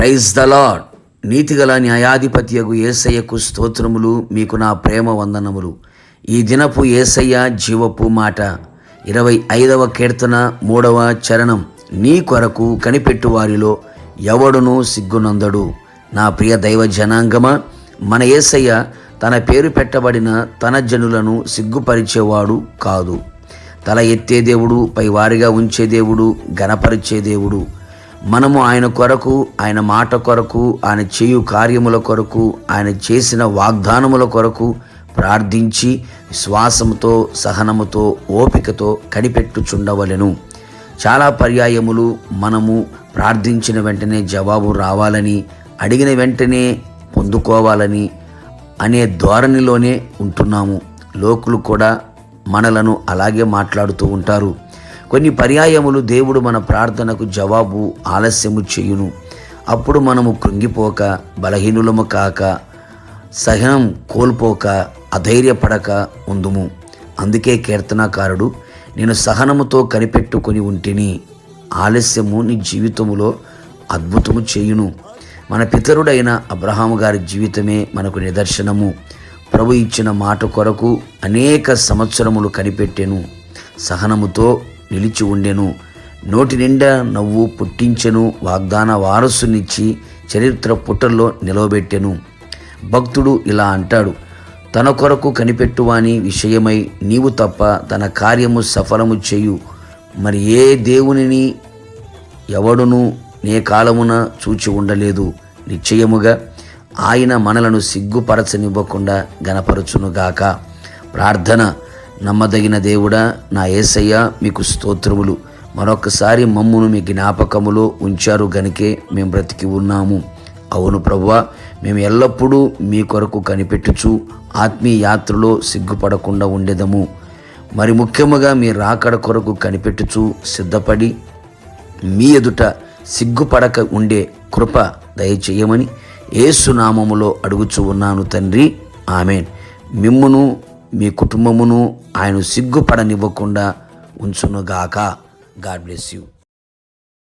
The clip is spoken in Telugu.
ప్రైజ్ ద లాడ్ నీతిగల న్యాయాధిపత్యకు ఏసయ్యకు స్తోత్రములు మీకు నా ప్రేమ వందనములు. ఈ దినపు ఏసయ్య జీవపు మాట. ఇరవై ఐదవ కీర్తన మూడవ చరణం. నీ కొరకు కనిపెట్టు వారిలో ఎవడును సిగ్గునందడు. నా ప్రియ దైవ జనాంగమా మన ఏసయ్య తన పేరు పెట్టబడిన తన జనులను సిగ్గుపరిచేవాడు కాదు. తల ఎత్తే దేవుడు పై వారిగా ఉంచే దేవుడు గణపరిచే దేవుడు. మనము ఆయన కొరకు ఆయన మాట కొరకు ఆయన చేయు కార్యముల కొరకు ఆయన చేసిన వాగ్దానముల కొరకు ప్రార్థించి విశ్వాసముతో సహనముతో ఓపికతో కనిపెట్టుచుండవలెను. చాలా పర్యాయములు మనము ప్రార్థించిన వెంటనే జవాబు రావాలని అడిగిన వెంటనే పొందుకోవాలని అనే ధోరణిలోనే ఉంటున్నాము. లోకులు కూడా మనలను అలాగే మాట్లాడుతూ ఉంటారు. కొన్ని పర్యాయములు దేవుడు మన ప్రార్థనకు జవాబు ఆలస్యము చేయును. అప్పుడు మనము కృంగిపోక బలహీనులము కాక సహనం కోల్పోక అధైర్యపడక ఉందుము. అందుకే కీర్తనాకారుడు నేను సహనముతో కనిపెట్టుకొని ఉంటిని ఆలస్యము నీ జీవితములో అద్భుతము చేయును. మన పితరుడైన అబ్రహాము గారి జీవితమే మనకు నిదర్శనము. ప్రభు ఇచ్చిన మాట కొరకు అనేక సంవత్సరములు కనిపెట్టెను. సహనముతో నిలిచి ఉండెను. నోటి నిండా నవ్వు పుట్టించెను. వాగ్దాన వారసునిచ్చి చరిత్ర పుటల్లో నిలవబెట్టెను. భక్తుడు ఇలా అంటాడు తన కొరకు కనిపెట్టువాని విషయమై నీవు తప్ప తన కార్యము సఫలము చేయు. మరి ఏ దేవునిని ఎవడును నే కాలమున చూచి ఉండలేదు. నిశ్చయముగా ఆయన మనలను సిగ్గుపరచనివ్వకుండా గనపరచునుగాక. ప్రార్థన నమ్మదగిన దేవుడా నా ఏసయ్య మీకు స్తోత్రములు. మరొకసారి మమ్మును మీ జ్ఞాపకములో ఉంచారు గనుకే మేము బ్రతికి ఉన్నాము. అవును ప్రభువ మేము ఎల్లప్పుడూ మీ కొరకు కనిపెట్టుచు ఆత్మీయ యాత్రలో సిగ్గుపడకుండా ఉండేదము. మరి ముఖ్యముగా మీ రాకడ కొరకు కనిపెట్టుచు సిద్ధపడి మీ ఎదుట సిగ్గుపడక ఉండే కృప దయచేయమని ఏసునామములో అడుగుచు ఉన్నాను తండ్రి. ఆమెన్. మిమ్మును మీ కుటుంబమును ఆయన సిగ్గుపడనివ్వకుండా ఉంచునుగాక. God bless you